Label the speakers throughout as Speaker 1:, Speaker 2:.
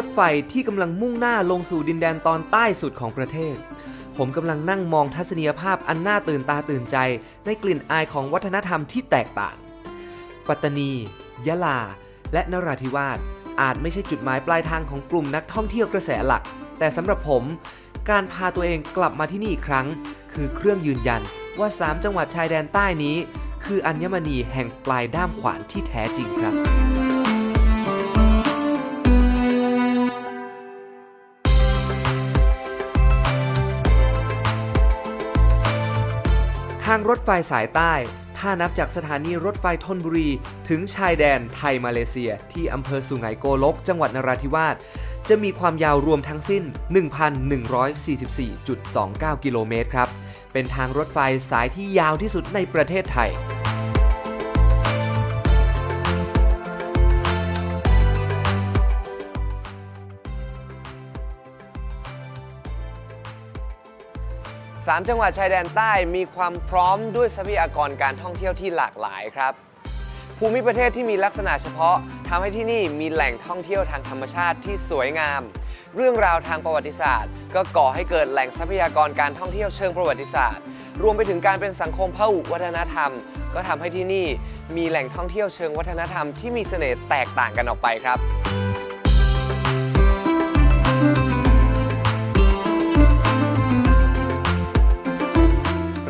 Speaker 1: รถไฟที่กำลังมุ่งหน้าลงสู่ดินแดนตอนใต้สุดของประเทศ ผมกำลังนั่งมองทัศนียภาพอันน่าตื่นตาตื่นใจ ในกลิ่นอายของวัฒนธรรมที่แตกต่าง ปัตตานี ยะลา และนราธิวาสอาจไม่ใช่จุดหมายปลายทางของกลุ่มนักท่องเที่ยวกระแสหลัก แต่สำหรับผม การพาตัวเองกลับมาที่นี่อีกครั้ง คือเครื่องยืนยันว่า 3 จังหวัดชายแดนใต้นี้ คืออัญมณีแห่งปลายด้ามขวานที่แท้จริงครับางรถไฟสายใต้ ถ้านับจากสถานีรถไฟธนบุรี ถึงชายแดนไทยมาเลเซีย ที่อำเภอสุไหงโกลก จังหวัดนราธิวาส จะมีความยาวรวมทั้งสิ้น 1,144.29 กิโลเมตรครับ เป็นทางรถไฟสายที่ยาวที่สุดในประเทศไทย
Speaker 2: สามจังหวัดชายแดนใต้มีความพร้อมด้วยทรัพยากรการท่องเที่ยวที่หลากหลายครับ ภูมิประเทศที่มีลักษณะเฉพาะทำให้ที่นี่มีแหล่งท่องเที่ยวทางธรรมชาติที่สวยงาม เรื่องราวทางประวัติศาสตร์ ก็ก่อให้เกิดแหล่งทรัพยากรการท่องเที่ยวเชิงประวัติศาสตร์ รวมไปถึงการเป็นสังคมพหุวัฒนธรรม ก็ทำให้ที่นี่มีแหล่งท่องเที่ยวเชิงวัฒนธรรมที่มีเสน่ห์แตกต่างกันออกไปครับ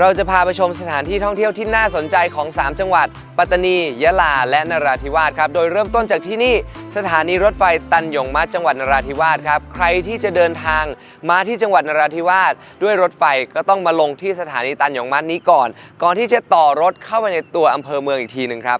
Speaker 2: เราจะพาไปชมสถานที่ท่องเที่ยวที่น่าสนใจของ 3 จังหวัด ปัตตานี ยะลา และนราธิวาสครับ โดยเริ่มต้นจากที่นี่สถานีรถไฟตันยงมัดจังหวัดนราธิวาสครับ ใครที่จะเดินทางมาที่จังหวัดนราธิวาสด้วยรถไฟก็ต้องมาลงที่สถานีตันยงมัดนี้ก่อน ก่อนที่จะต่อรถเข้าไปในตัวอำเภอเมืองอีกทีหนึ่งครับ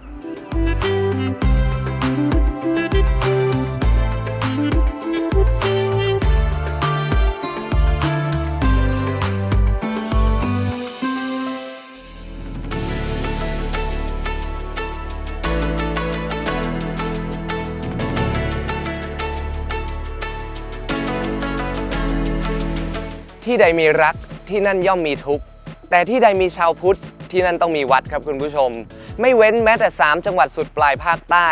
Speaker 2: ที่ใดมีรักที่นั่นย่อมมีทุกข์ แต่ที่ใดมีชาวพุทธที่นั่นต้องมีวัดครับคุณผู้ชม ไม่เว้นแม้แต่ 3 จังหวัดสุดปลายภาคใต้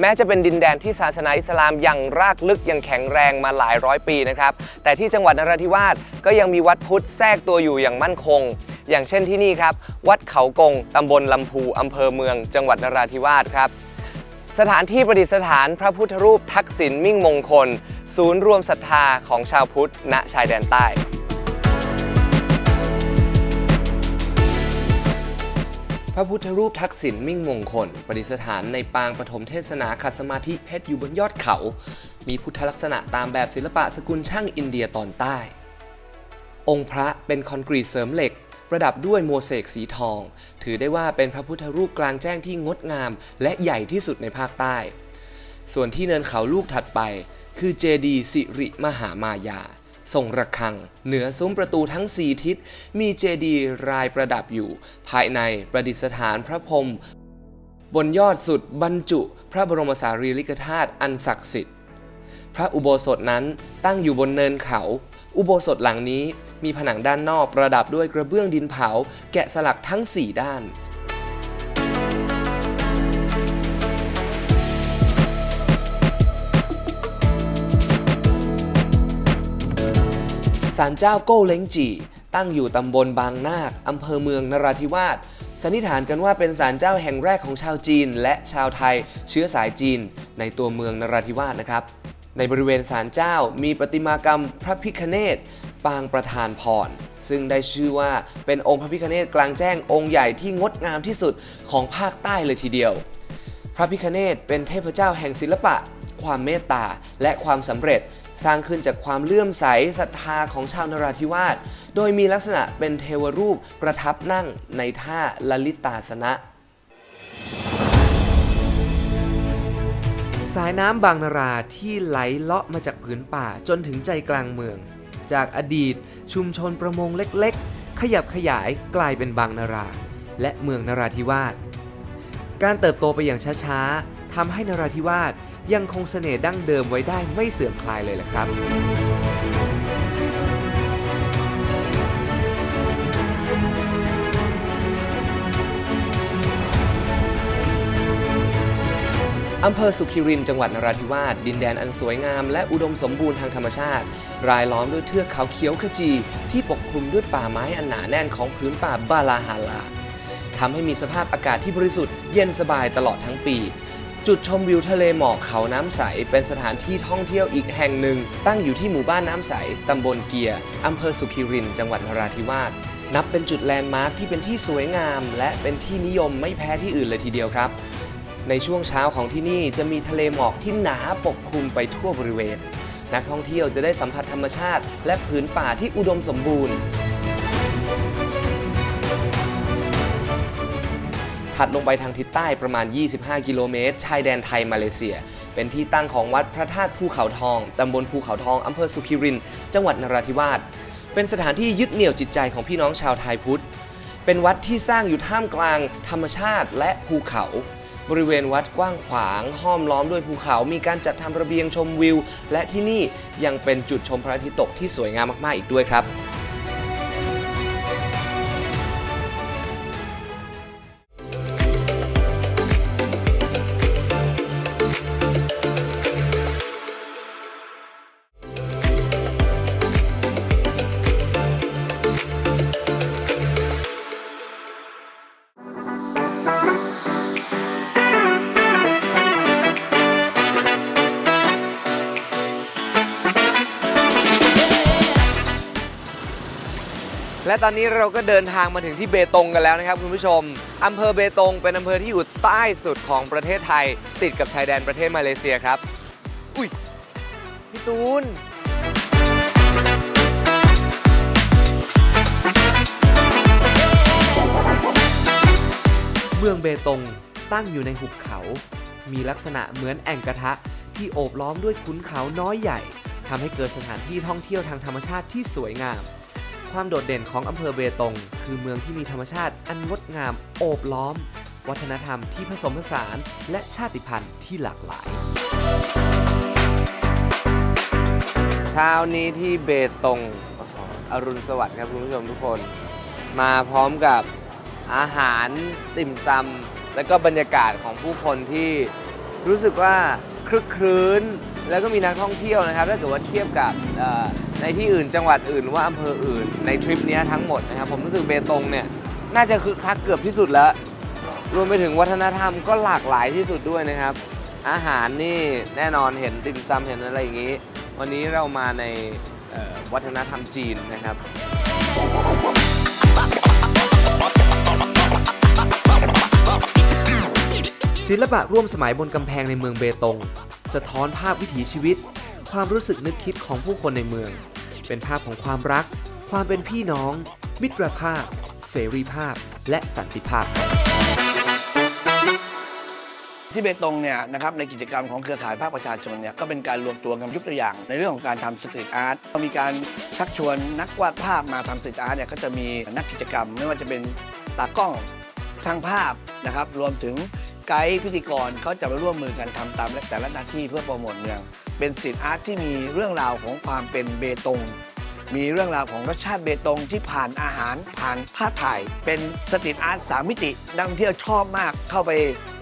Speaker 2: แม้จะเป็นดินแดนที่ศาสนาอิสลามยังรากลึกยังแข็งแรงมาหลายร้อยปีนะครับแต่ที่จังหวัดนราธิวาสก็ยังมีวัดพุทธแทรกตัวอยู่อย่างมั่นคง อย่างเช่นที่นี่ครับ วัดเขากงตำบลลำพูอำเภอเมือง จังหวัดนราธิวาสครับสถานที่ประดิษฐานพระพุทธรูปทักษิณมิ่งมงคล ศูนย์รวมศรัทธาของชาวพุทธณชายแดนใต้ พระพุทธรูปทักษิณมิ่งมงคล ประดิษฐานในปางปฐมเทศนาขัดสมาธิเพชรอยู่บนยอดเขา มีพุทธลักษณะตามแบบศิลปะสกุลช่างอินเดียตอนใต้ องค์พระเป็นคอนกรีตเสริมเหล็ก ประดับด้วยโมเสกสีทอง ถือได้ว่าเป็นพระพุทธรูปกลางแจ้งที่งดงาม และใหญ่ที่สุดในภาคใต้ ส่วนที่เนินเขาลูกถัดไป คือเจดีสิริมหามายา ทรงระฆัง เหนือซุ้มประตูทั้ง4ทิศ มีเจดีย์รายประดับอยู่ ภายในประดิษฐานพระพรหมบนยอดสุดบรรจุ พระบรมสารีริกธาตุอันศักดิ์สิทธิ์ พระอุโบสถนั้นตั้งอยู่บนเนินเขา อุโบสถหลังนี้มีผนังด้านนอกประดับด้วยกระเบื้องดินเผา แกะสลักทั้ง 4 ด้าน ศาลเจ้าโก้เล้งจี ตั้งอยู่ตำบลบางนาคอำเภอเมืองนราธิวาสสันนิษฐานกันว่าเป็นศาลเจ้าแห่งแรกของชาวจีน และชาวไทยเชื้อสายจีน ในตัวเมืองนราธิวาสนะครับ ในบริเวณศาลเจ้ามีประติมากรรมพระพิคเนตปางประธานพรซึ่งได้ชื่อว่าเป็นองค์พระพิคเนตกลางแจ้งองค์ใหญ่ที่งดงามที่สุดของภาคใต้เลยทีเดียว พระพิคเนตเป็นเทพเจ้าแห่งศิลปะ ความเมตตาและความสำเร็จ สร้างขึ้นจากความเลื่อมใสศรัทธาของชาวนราธิวาส โดยมีลักษณะเป็นเทวรูปประทับนั่งในท่าลลิตาสนะ
Speaker 1: สายน้ำบางนาราที่ไหลเลาะมาจากผืนป่าจนถึงใจกลางเมือง จากอดีตชุมชนประมงเล็กๆ ขยับขยายกลายเป็นบางนารา และเมืองนราธิวาส การเติบโตไปอย่างช้าๆทำให้นราธิวาส ยังคงเสน่ห์ดั้งเดิมไว้ได้ไม่เสื่อมคลายเลยแหละครับ
Speaker 2: อำเภอสุขิรินจังหวัดนราธิวาสดินแดนอันสวยงาม และอุดมสมบูรณ์ทางธรรมชาติ รายล้อมด้วยเทือกเขาเขียวขจี ที่ปกคลุมด้วยป่าไม้อันหนาแน่นของพื้นป่าบาลาฮาลาทำให้มีสภาพอากาศที่บริสุทธิ์เย็นสบายตลอดทั้งปี จุดชมวิวทะเลหมอกเขาน้ำใส เป็นสถานที่ท่องเที่ยวอีกแห่งหนึ่ง ตั้งอยู่ที่หมู่บ้านน้ำใส ตำบลเกียร์อำเภอสุขิริน จังหวัดนราธิวาสนับเป็นจุดแลนด์มาร์คที่เป็นที่สวยงาม และเป็นที่นิยมไม่แพ้ที่อื่นเลยทีเดียวครับ ในช่วงเช้าของที่นี่จะมีทะเลหมอกที่หนาปกคลุมไปทั่วบริเวณ นักท่องเที่ยวจะได้สัมผัสธรรมชาติ และผืนป่าที่อุดมสมบูรณ์ ถัดลงไปทางทิศใต้ประมาณ 25 กิโลเมตร ชายแดนไทยมาเลเซีย เป็นที่ตั้งของวัดพระธาตุภูเขาทอง ตำบลภูเขาทอง อำเภอสุขิริน จังหวัดนราธิวาส เป็นสถานที่ยึดเหนี่ยวจิตใจของพี่น้องชาวไทยพุทธ เป็นวัดที่สร้างอยู่ท่ามกลาง ธรรมชาติและภูเขา บริเวณวัดกว้างขวางห้อมล้อมด้วยภูเขา มีการจัดทำระเบียงชมวิว และที่นี่ยังเป็นจุดชมพระอาทิตย์ตกที่สวยงามมากๆอีกด้วยครับ และตอนนี้เราก็เดินทางมาถึงที่เบตงกันแล้วนะครับคุณผู้ชม อำเภอเบตงเป็นอำเภอที่อยู่ใต้สุดของประเทศไทย ติดกับชายแดนประเทศมาเลเซียครับ อุ้ย พี่ตูน เมืองเบตงตั้งอยู่ในหุบเขา มีลักษณะเหมือนแอ่งกระทะ ที่โอบล้อมด้วยขุนเขาน้อยใหญ่ทำให้เกิดสถานที่ท่องเที่ยวทางธรรมชาติที่สวยงาม ความโดดเด่นของอำเภอเบตง คือเมืองที่มีธรรมชาติอันงดงามโอบล้อม วัฒนธรรมที่ผสมผสาน และชาติพันธุ์ที่หลากหลายเช้านี้ที่เบตงอรุณสวัสดิ์ครับคุณผู้ชมทุกคน มาพร้อมกับอาหารติ่มซำและก็บรรยากาศของผู้คนที่รู้สึกว่าคลึกครื้น แล้วก็มีนักท่องเที่ยวนะครับถ้าเกิดว่าเทียบกับ ในที่อื่นจังหวัดอื่นหรือว่าอำเภออื่นในทริปนี้ทั้งหมดนะครับผมรู้สึกเบตงเนี่ยน่าจะคึกคักเกือบที่สุดแล้ว รวมไปถึงวัฒนธรรมก็หลากหลายที่สุดด้วยนะครับ อาหารนี่แน่นอนเห็นติ่มซำเห็นอะไรอย่างนี้ วันนี้เรามาในวัฒนธรรมจีนนะครับศิลปะร่วมสมัยบนกำแพงในเมืองเบตง สะท้อนภาพวิถีชีวิต ความรู้สึกนึกคิดของผู้คนในเมือง เป็นภาพของความรัก ความเป็นพี่น้อง มิตรภาพ เสรีภาพ และสันติภาพ
Speaker 3: ที่เบตงเนี่ยนะครับในกิจกรรมของเครือข่ายภาคประชาชนเนี่ยก็เป็นการรวมตัวกันยกตัวอย่าง ในเรื่องของการทำสตรีทอาร์ตมีการชักชวนนักวาดภาพมาทำสตรีทอาร์ตเนี่ยก็จะมีนักกิจกรรม ไม่ว่าจะเป็นตากล้องช่างภาพนะครับรวมถึงไกด์พิธีกรเขาจะมาร่วมมือกันทำตามแต่ละหน้าที่เพื่อโปรโมทเมือง เป็นสตรีทอาร์ตที่มีเรื่องราวของความเป็นเบตง มีเรื่องราวของรสชาติเบตงที่ผ่านอาหารผ่านภาพถ่าย เป็นสตรีทอาร์ตสามมิตินักท่องเที่ยวชอบมากเข้าไป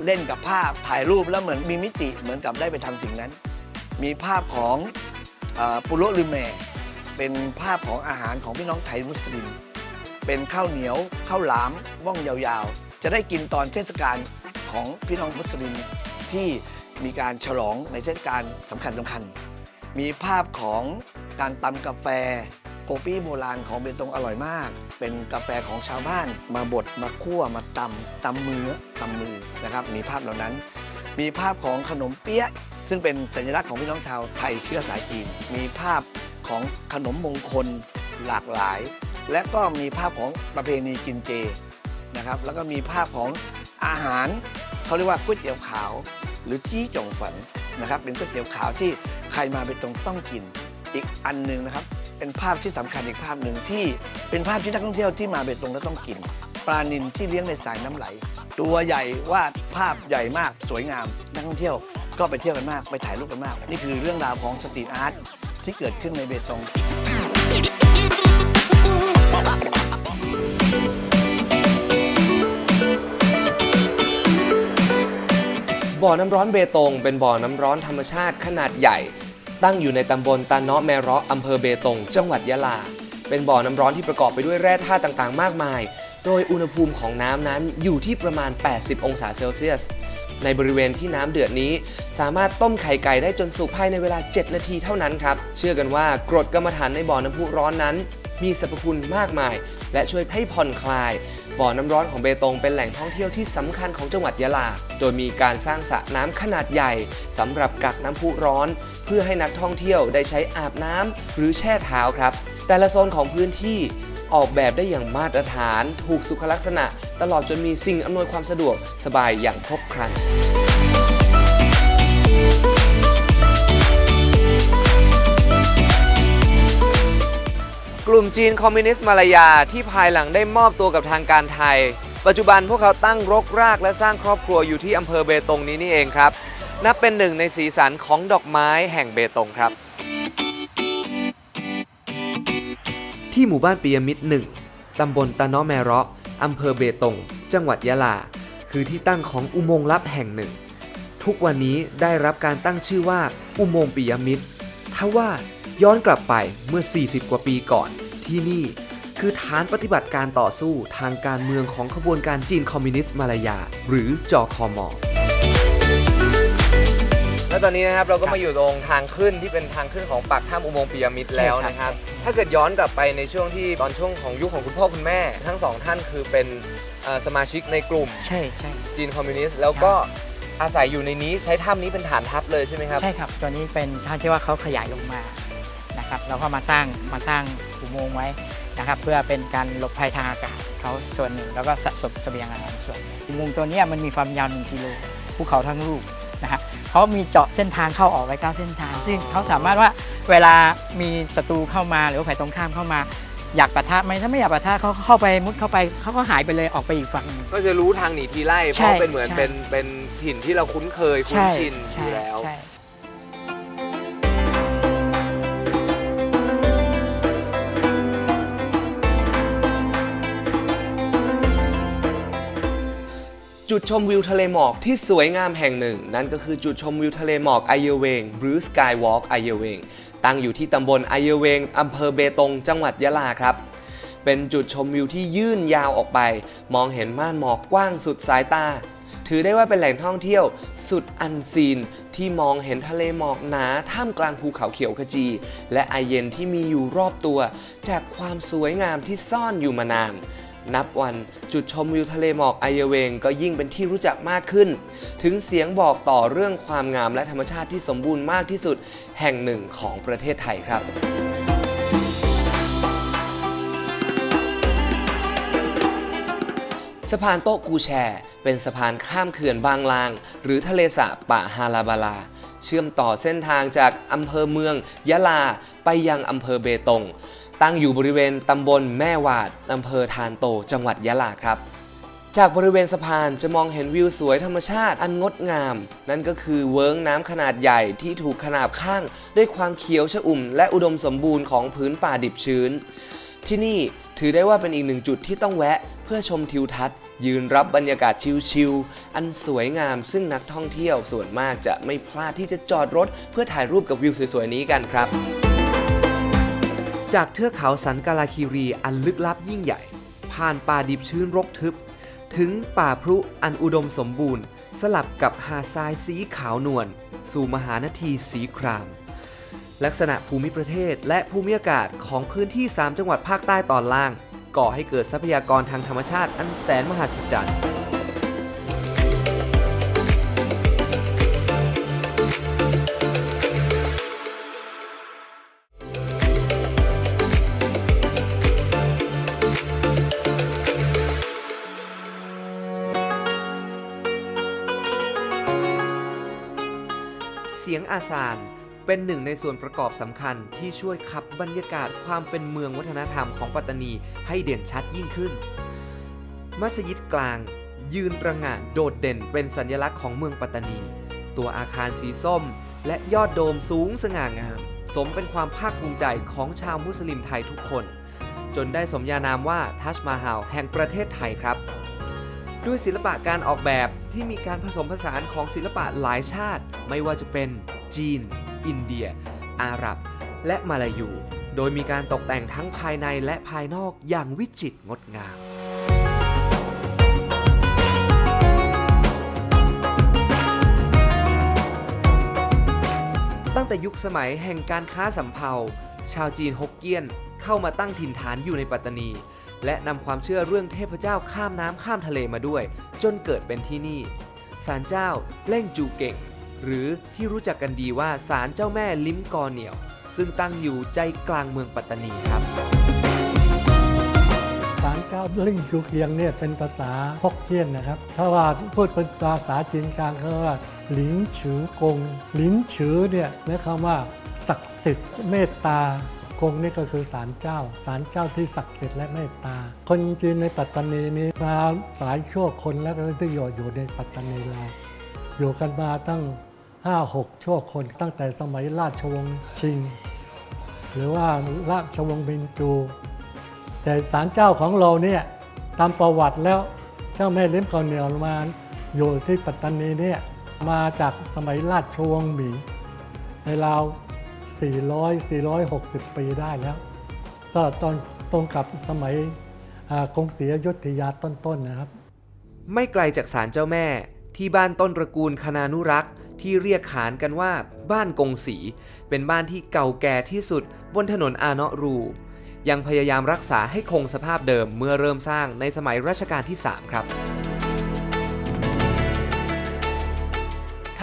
Speaker 3: เล่นกับภาพถ่ายรูปแล้วเหมือนมีมิติเหมือนกับได้ไปทำสิ่งนั้น มีภาพของอปุโรลิเมเป็นภาพของอาหารของพี่น้องไทยมุสลิม เป็นข้าวเหนียวข้าวหลามว่องยาวๆ จะได้กินตอนเทศกาลของพี่น้องมุสลิมที่ มีการฉลองในเทศกาลสำคัญสำคัญ มีภาพของการตำกาแฟโกปี้โบราณของเบตงอร่อยมาก เป็นกาแฟของชาวบ้าน มาบดมาคั่วมาตำตำมือตำมือนะครับ มีภาพเหล่านั้น มีภาพของขนมเปี๊ยะ ซึ่งเป็นสัญลักษณ์ของพี่น้องชาวไทยเชื้อสายจีน มีภาพของขนมมงคลหลากหลาย และก็มีภาพของประเพณีกินเจนะครับ แล้วก็มีภาพของอาหารเขาเรียกว่าก๋วยเตี๋ยวขาว หรือจี้จงฝันนะครับเป็นก๋วยเตี๋ยวขาวที่ใครมาไปตรงต้องกิน อีกอันหนึ่งนะครับ เป็นภาพที่สำคัญอีกภาพหนึ่งที่เป็นภาพที่นักท่องเที่ยวที่มาเบตงแล้วต้องกิน ปลานิลที่เลี้ยงในสายน้ำไหล ตัวใหญ่วาดภาพใหญ่มากสวยงาม นักท่องเที่ยวก็ไปเที่ยวกันมากไปถ่ายรูปกันมาก นี่คือเรื่องราวของสตรีทอาร์ตที่เกิดขึ้นในเบตง
Speaker 2: บ่อน้ำร้อนเบตง เป็นบ่อน้ำร้อนธรรมชาติขนาดใหญ่ ตั้งอยู่ในตำบลตาเนาะแมเราะอำเภอเบตง จังหวัดยะลา เป็นบ่อน้ำร้อนที่ประกอบไปด้วยแร่ธาตุต่างๆ มากมาย โดยอุณหภูมิของน้ำนั้นอยู่ที่ประมาณ 80 องศาเซลเซียส ในบริเวณที่น้ำเดือดนี้ สามารถต้มไข่ไก่ได้จนสุกภายในเวลา 7 นาทีเท่านั้นครับ เชื่อกันว่ากรดกรรมฐานในบ่อน้ำพุร้อนนั้น มีสรรพคุณมากมาย และช่วยให้ผ่อนคลาย บ่อน้ำร้อนของเบตงเป็นแหล่งท่องเที่ยวที่สำคัญของจังหวัดยะลา โดยมีการสร้างสระน้ำขนาดใหญ่สำหรับกักน้ำพุร้อน เพื่อให้นักท่องเที่ยวได้ใช้อาบน้ำหรือแช่เท้าครับ แต่ละโซนของพื้นที่ออกแบบได้อย่างมาตรฐาน ถูกสุขลักษณะ ตลอดจนมีสิ่งอำนวยความสะดวกสบายอย่างครบครัน
Speaker 1: กลุ่มจีนคอมมิวนิสต์มาลายาที่ภายหลังได้มอบตัวกับทางการไทย ปัจจุบันพวกเขาตั้งรกรากและสร้างครอบครัวอยู่ที่อำเภอเบตงนี้นี่เองครับ นับเป็นหนึ่งในสีสันของดอกไม้แห่งเบตงครับ ที่หมู่บ้านปียมิตรหนึ่งตำบลตะเนาะแมเราะอำเภอเบตง จังหวัดยะลา คือที่ตั้งของอุโมงค์ลับแห่งหนึ่ง ทุกวันนี้ได้รับการตั้งชื่อว่าอุโมงค์ปิยมิตรทว่า ย้อนกลับไปเมื่อ 40 กว่าปีก่อนที่นี่ คือฐานปฏิบัติการต่อสู้ทางการเมืองของขบวนการจีนคอมมิวนิสต์มาลายา หรือจอคอมอและตอนนี้นะครับเราก็มาอยู่ตรงทางขึ้นที่เป็นทางขึ้นของปากถ้ำอุโมงค์ปิยมิตรแล้วนะครับ ถ้าเกิดย้อนกลับไปในช่วงที่ตอนช่วงของยุคของคุณพ่อคุณแม่ ทั้งสองท่านคือเป็นเอ่อสมาชิกในกลุ่ม
Speaker 4: ใช่ใช่
Speaker 1: จีนคอมมิวนิสต์แล้วก็อาศัยอยู่ในนี้ใช้ถ้ำนี้เป็นฐานทัพเลยใช่ไหมครับ
Speaker 4: ใช่ครับ ตัวนี้เป็นท่านที่ว่าเขาขยายลงมา นะครับเราก็มาสร้างมาสร้างอุโมงค์ไว้นะครับ เพื่อเป็นการหลบภัยทางอากาศเขาส่วนหนึ่งแล้วก็สะสมเสบียงอาหารส่วนหนึ่งอุโมงค์ตัวเนี้ยมันมีความยาวหนึ่งกิโลภูเขาทั้งลูกนะฮะเขามีเจาะเส้นทางเข้าออกไว้เก้าเส้นทาง ซึ่งเขาสามารถว่าเวลามีศัตรูเข้ามาหรือว่าฝ่ายตรงข้ามเข้ามาอยากปะทะไหมถ้าไม่อยากปะทะเขาเข้าไปมุดเข้าไปเขาก็หายไปเลยออกไปอีกฝั่งหนึ่ง
Speaker 1: ก็จะรู้ทางหนีทีไล่เพ
Speaker 4: ใช่
Speaker 1: ราะเป็นเหมือน
Speaker 4: ใช่
Speaker 1: เป็นเป็นถิ่นที่เราคุ้นเคยคุ้น
Speaker 4: ใช่
Speaker 1: ชินอ
Speaker 4: ใช่
Speaker 1: ยู่แล้ว
Speaker 2: จุดชมวิวทะเลหมอกที่สวยงามแห่งหนึ่ง นั่นก็คือจุดชมวิวทะเลหมอกไอเยเวงหรือ Skywalk ไอเยเวงตั้งอยู่ที่ตำบลไอเยเวงอำเภอเบตง จังหวัดยะลาครับ เป็นจุดชมวิวที่ยื่นยาวออกไป มองเห็นม่านหมอกกว้างสุดสายตา ถือได้ว่าเป็นแหล่งท่องเที่ยวสุดอันซีน ที่มองเห็นทะเลหมอกหนาท่ามกลางภูเขาเขียวขจี และไอเย็นที่มีอยู่รอบตัว จากความสวยงามที่ซ่อนอยู่มานาน นับวันจุดชมวิวทะเลหมอกไอเยเวงก็ยิ่งเป็นที่รู้จักมากขึ้น ถึงเสียงบอกต่อเรื่องความงามและธรรมชาติที่สมบูรณ์มากที่สุดแห่งหนึ่งของประเทศไทยครับสะพานโต๊ะกูแชเป็นสะพานข้ามเขื่อนบางลาง หรือทะเลสาบป่าฮาลาบาลา เชื่อมต่อเส้นทางจากอำเภอเมือง ยะลา ไปยังอำเภอเบตง ตั้งอยู่บริเวณตำบลแม่วาดอำเภอทานโต จังหวัดยะลาครับ จากบริเวณสะพานจะมองเห็นวิวสวยธรรมชาติอันงดงาม นั่นก็คือเวิ้งน้ำขนาดใหญ่ที่ถูกขนาบข้างด้วยความเขียวชอุ่ม และอุดมสมบูรณ์ของพื้นป่าดิบชื้น ที่นี่ถือได้ว่าเป็นอีกหนึ่งจุดที่ต้องแวะ เพื่อชมทิวทัศน์ ยืนรับบรรยากาศชิลๆอันสวยงาม ซึ่งนักท่องเที่ยวส่วนมากจะไม่พลาดที่จะจอดรถ เพื่อถ่ายรูปกับวิวสวยๆนี้กันครับ
Speaker 1: จากเทือกเขาสันกาลาคีรีอันลึกลับยิ่งใหญ่ ผ่านป่าดิบชื้นรกทึบ ถึงป่าพรุอันอุดมสมบูรณ์ สลับกับหาดทรายสีขาวนวลสู่มหานาทีสีคราม ลักษณะภูมิประเทศและภูมิอากาศของพื้นที่ 3 จังหวัดภาคใต้ตอนล่าง ก่อให้เกิดทรัพยากรทางธรรมชาติอันแสนมหัศจรรย์ สียงอาซานเป็นหนึ่งในส่วนประกอบสำคัญที่ช่วยขับบรรยากาศความเป็นเมืองวัฒนธรรมของปัตตานีให้เด่นชัดยิ่งขึ้น มัสยิดกลาง ยืนประหง่านโดดเด่นเป็นสัญลักษณ์ของเมืองปัตตานี ตัวอาคารสีส้ม และยอดโดมสูงสง่างาม สมเป็นความภาคภูมิใจของชาวมุสลิมไทยทุกคน จนได้สมญานามว่าทัชมาฮาลแห่งประเทศไทยครับ ด้วยศิลปะการออกแบบที่มีการผสมผสานของศิลปะหลายชาติ ไม่ว่าจะเป็นจีน อินเดีย อาหรับ และมาลายู โดยมีการตกแต่งทั้งภายในและภายนอกอย่างวิจิตรงดงามตั้งแต่ยุคสมัยแห่งการค้าสำเภาชาวจีนฮกเกี้ยนเข้ามาตั้งถิ่นฐานอยู่ในปัตตานี และนำความเชื่อเรื่องเทพเจ้าข้ามน้ำข้ามทะเลมาด้วย จนเกิดเป็นที่นี่ศาลเจ้าเล่งจูเก่ง หรือที่รู้จักกันดีว่าศาลเจ้าแม่ลิ้มกอเหนียว ซึ่งตั้งอยู่ใจกลางเมืองปัตตานีครับ
Speaker 5: ศาลเจ้าลิ่งจูเคียงเนี่ยเป็นภาษาฮกเกี้ยนนะครับ ถ้าว่าพูดเป็นภาษาจีนกลางเขาว่าหลิงฉือกงหลิงฉือเนี่ยหมายความว่าศักดิ์สิทธิ์เมตตา กงนี่ก็คือศาลเจ้าศาลเจ้าที่ศักดิ์สิทธิ์และเมตตา คนจีนในปัตตานีนี้มาหลายชั่วคนแล้วก็ที่อยู่อยู่ในปัตตานีเราอยู่กันมาตั้ง 5-6 ชั่วคนตั้งแต่สมัยราชวงศ์ชิง หรือว่าราชวงศ์มินจู แต่ศาลเจ้าของเราเนี่ยตามประวัติแล้วเจ้าแม่ลิ้มกอเหนียวมาอยู่ที่ปัตตานีเนี่ยมาจากสมัยราชวงศ์หมิงในราว 400 460 ปีได้แล้วก็ตอนตรงกับสมัยกรุงศรีอยุธยาต้นๆนะครับ
Speaker 1: ไม่ไกลจากศาลเจ้าแม่ ที่บ้านต้นตระกูลคณานุรักษ์ที่เรียกขานกันว่าบ้านกงสีเป็นบ้านที่เก่าแก่ที่สุดบนถนนอาเนาะรู ยังพยายามรักษาให้คงสภาพเดิมเมื่อเริ่มสร้างในสมัยรัชกาลที่ 3 ครับ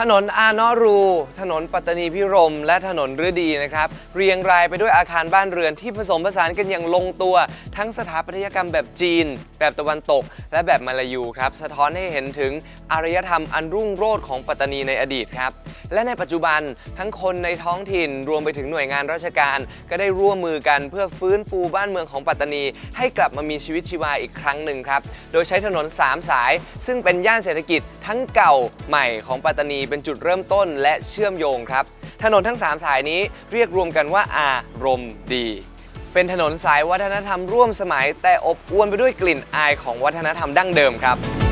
Speaker 2: ถนนอาเนอรู ถนนปัตตานีพิรม และถนนฤดีนะครับ เรียงรายไปด้วยอาคารบ้านเรือนที่ผสมผสานกันอย่างลงตัว ทั้งสถาปัตยกรรมแบบจีน แบบตะวันตก และแบบมาลายูครับ สะท้อนให้เห็นถึงอารยธรรมอันรุ่งโรจน์ของปัตตานีในอดีตครับ และในปัจจุบันทั้งคนในท้องถิ่นรวมไปถึงหน่วยงานราชการ ก็ได้ร่วมมือกันเพื่อฟื้นฟูบ้านเมืองของปัตตานี ให้กลับมามีชีวิตชีวาอีกครั้งหนึ่งครับ โดยใช้ถนน 3 สาย ซึ่งเป็นย่านเศรษฐกิจทั้งเก่าใหม่ของปัตตานีเป็นจุดเริ่มต้นและเชื่อมโยงครับ ถนนทั้ง 3 สายนี้เรียกรวมกันว่าอารมณ์ดี เป็นถนนสายวัฒนธรรมร่วมสมัย แต่อบอวลไปด้วยกลิ่นอายของวัฒนธรรมดั้งเดิมครับ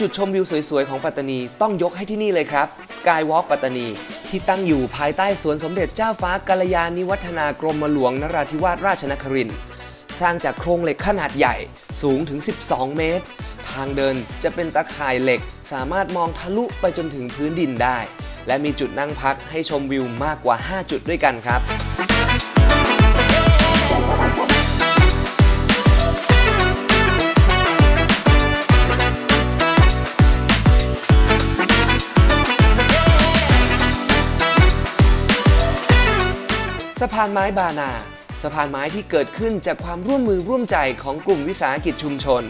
Speaker 2: จุดชมวิวสวยๆ ของปัตตานีต้องยกให้ที่นี่เลยครับ Skywalk ปัตตานี ที่ตั้งอยู่ภายใต้สวนสมเด็จเจ้าฟ้ากาลยานิวัฒนากรมหลวงนราธิวาสราชนครินทร์สร้างจากโครงเหล็กขนาดใหญ่สูงถึง 12 เมตร ทางเดินจะเป็นตะข่ายเหล็กสามารถมองทะลุไปจนถึงพื้นดินได้ และมีจุดนั่งพักให้ชมวิวมากกว่า 5 จุดด้วยกันครับ สะพานไม้บานา สะพานไม้ที่เกิดขึ้นจากความร่วมมือร่วมใจของกลุ่มวิสาหกิจชุมชน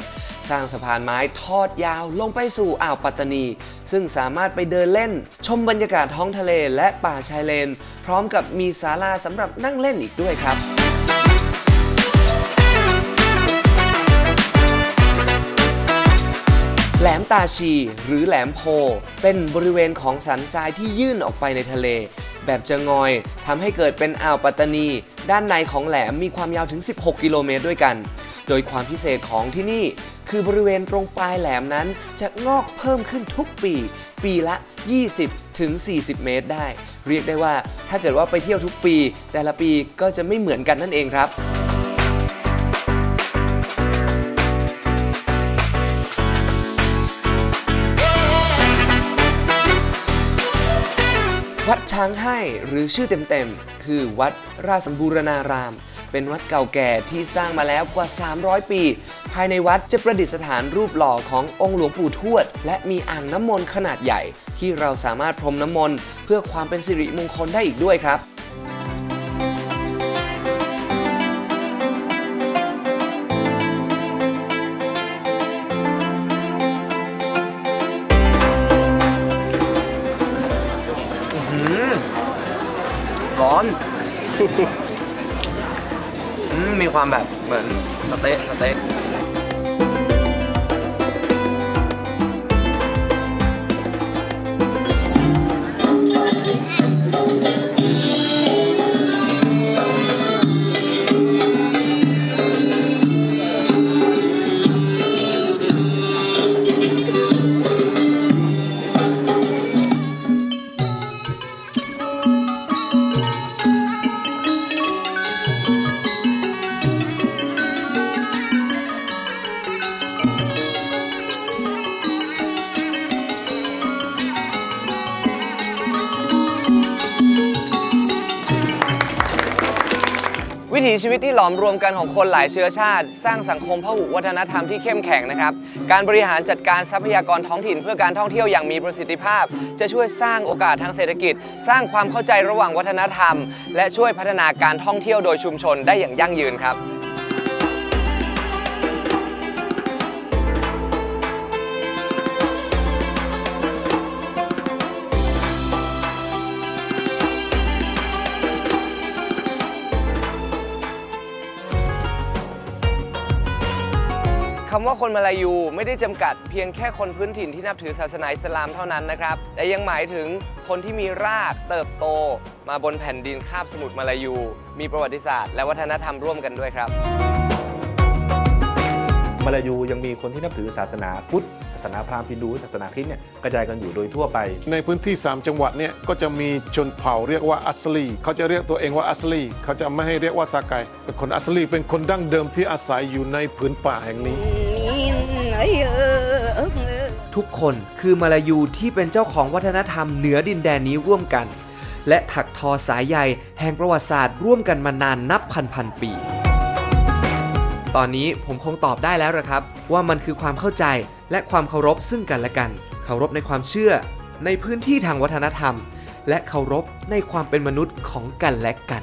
Speaker 2: สร้างสะพานไม้ทอดยาวลงไปสู่อ่าวปัตตานี ซึ่งสามารถไปเดินเล่น ชมบรรยากาศท้องทะเลและป่าชายเลน พร้อมกับมีศาลาสำหรับนั่งเล่นอีกด้วยครับแหลมตาชี หรือแหลมโพ เป็นบริเวณของสันทรายที่ยื่นออกไปในทะเล แบบจะงอยทำให้เกิดเป็นอ่าวปัตตานี ด้านในของแหลมมีความยาวถึง 16 กิโลเมตรด้วยกัน โดยความพิเศษของที่นี่ คือบริเวณตรงปลายแหลมนั้นจะงอกเพิ่มขึ้นทุกปี ปีละ 20 ถึง 40 เมตรได้ เรียกได้ว่าถ้าเกิดว่าไปเที่ยวทุกปี แต่ละปีก็จะไม่เหมือนกันนั่นเองครับ วัดช้างให้หรือชื่อเต็มๆ คือวัดราชบูรณาราม เป็นวัดเก่าแก่ที่สร้างมาแล้วกว่า 300 ปี ภายในวัดจะประดิษฐานรูปหล่อขององค์หลวงปู่ทวด และมีอ่างน้ำมนต์ขนาดใหญ่ ที่เราสามารถพรมน้ำมนต์เพื่อความเป็นสิริมงคลได้อีกด้วยครับ ความแบบเหมือนสเต๊ะสเต๊ะ หลอมรวมกันของคนหลายเชื้อชาติ สร้างสังคมพหุวัฒนธรรมที่เข้มแข็งนะครับ การบริหารจัดการทรัพยากรท้องถิ่น เพื่อการท่องเที่ยวอย่างมีประสิทธิภาพ จะช่วยสร้างโอกาสทางเศรษฐกิจ สร้างความเข้าใจระหว่างวัฒนธรรม และช่วยพัฒนาการท่องเที่ยวโดยชุมชนได้อย่างยั่งยืนครับำว่าคนมาลายูไม่ได้จำกัดเพียงแค่คนพื้นถิ่นที่นับถือศาสนาอิสลามเท่านั้นนะครับ แต่ยังหมายถึงคนที่มีรากเติบโต มาบนแผ่นดินคาบสมุทรมาลายู มีประวัติศาสตร์ และวัฒนธรรมร่วมกันด้วยครับ
Speaker 6: มาลายูยังมีคนที่นับถือศาสนาพุทธศาสนาพราหมณ์ฮินดูศาสนาคริสต์เนี่ยกระจายกันอยู่โดยทั่วไป
Speaker 7: ในพื้นที่ 3 จังหวัดเนี่ยก็จะมีชนเผ่าเรียกว่าอัสลีเขาจะเรียกตัวเองว่าอัสลีเขาจะไม่ให้เรียกว่าซากายเป็นคนอัสลีเป็นคนดั้งเดิมที่อาศัยอยู่ในผืนป่าแห่งนี้
Speaker 1: ทุกคนคือมาลายูที่เป็นเจ้าของวัฒนธรรมเหนือดินแดนนี้ร่วมกัน และถักทอสายใยแห่งประวัติศาสตร์ร่วมกันมานานนับพันพันปี ตอนนี้ผมคงตอบได้แล้วละครับ ว่ามันคือความเข้าใจและความเคารพซึ่งกันและกัน เคารพในความเชื่อ ในพื้นที่ทางวัฒนธรรม และเคารพในความเป็นมนุษย์ของกันและกัน